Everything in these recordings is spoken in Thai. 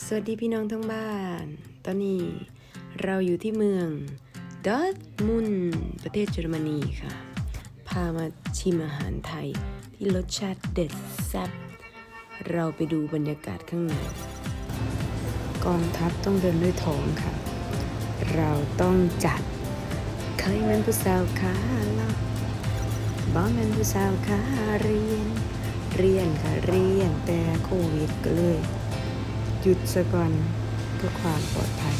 สวัสดีพี่น้องทั้งบ้าน ตอนนี้เราอยู่ที่เมืองดอร์ทมุนประเทศเยอรมนีค่ะ พามาชิมอาหารไทยที่รสชาติเด็ดแซ่บ เราไปดูบรรยากาศข้างใน กองทัพต้องเดินด้วยท้องค่ะ เราต้องจัดเคยเป็นผู้สาวขาลับบ้าเป็นผู้สาวขาเรียน เรียนค่ะเรียนแต่โควิดก็เลย หยุดซะก่อนเพื่อความปลอดภัย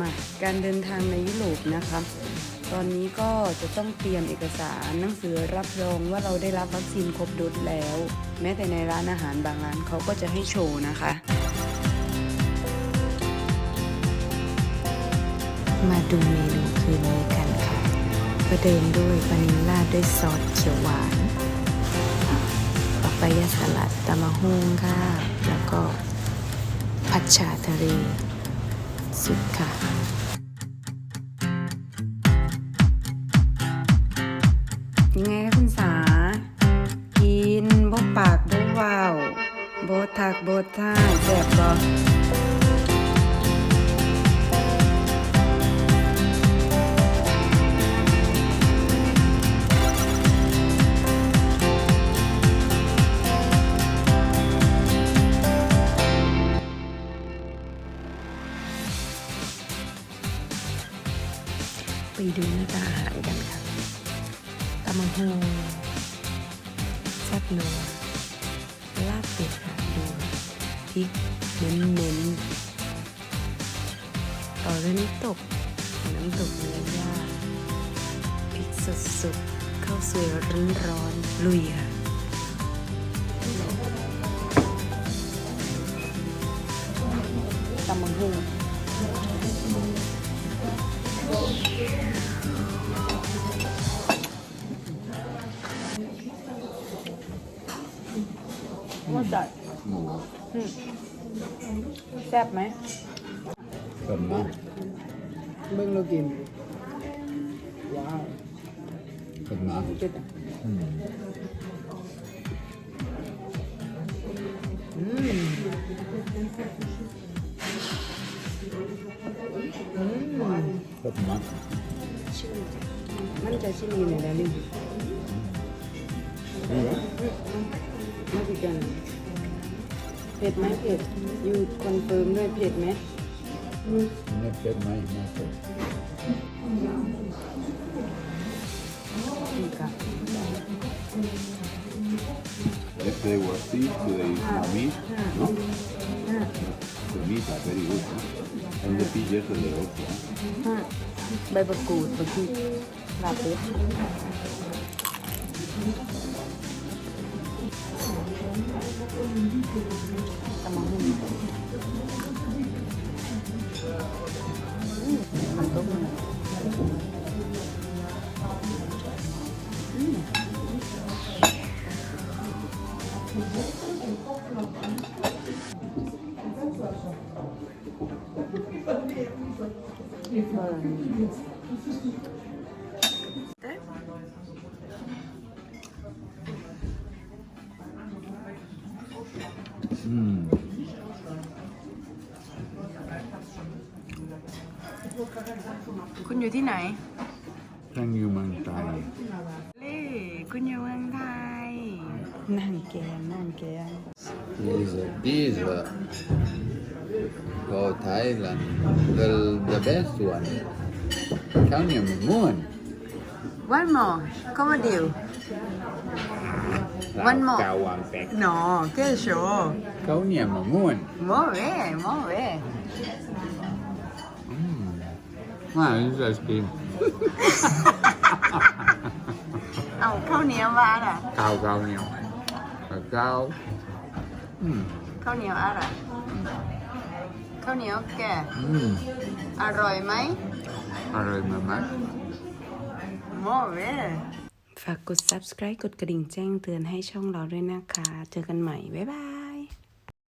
มาการเดินทางในยุโรปนะคะตอนนี้ก็จะต้องเตรียมเอกสารหนังสือรับรองว่าเราได้รับวัคซีนครบโดสแล้ว แม้แต่ในร้านอาหารบางร้านเขาก็จะให้โชว์นะคะ มาดูเมนูคืนนี้กันค่ะ ประเดิมด้วยวานิลลาด้วยซอสเขียวหวานปาปายาสลัดตามะฮุงค่ะ แล้วก็ผัดชาทะเลสุดค่ะยังไงคะคุณสา กินบ่ปากบ่วาวบ่ทักบ่ท่าแซ่บบ่ ไปดูหน้าตาอาหารกันค่ะตำมังโฮแซ่บนัวลาบเป็ดค่ะดูพริกเน้นเน้นต่อด้วยน้ำตก น้ำตกเนื้อย่างพริกสดๆข้าวสวยร้อนๆลุยค่ะตำมังโฮ ว่าจัดแซ่บไหมสมมากเบิ่งเรากิน ว้าวสมมากเจ็ดอะอืมอืม มสมมากมันจะชิมีในนั้นนี่นี่เหรอมาสิกันเผ็ดไหมเผ็ดอยู่คอนเฟิร์มด้วยเผ็ดไหมไม่เป็นไหมไม่เป็นนี่ค่ะ If they were seeds, do they use no meat? No? ห้า The meat are very good. ปีเยอะสุดเลยใบบกูดบางทีลาเป็ดตะมังหุ่น อืมคุณอยู่ที่ไหนตั้งอยู่เมืองไทย เล่คุณอยู่เมืองไทยนั่งแกงนั่งแกง These are these are for Thailand the the best one ข้าวเหนียวมะม่วง One more ก็มาเดียว One more กาววางแตก no แค่โชว์ข้าวเหนียวมะม่วงโมเว่โม ข้าวเหนียวมาอะข้าวข้าวเหนียวข้าวอืมข้าวเหนียวอะไรข้าวเหนียวแก่ อืมอร่อยไหมอร่อยมากโมเว่ฝากกด subscribe กดกระดิ่งแจ้งเตือนให้ช่องเราด้วยนะคะ เจอกันใหม่ บ๊ายบาย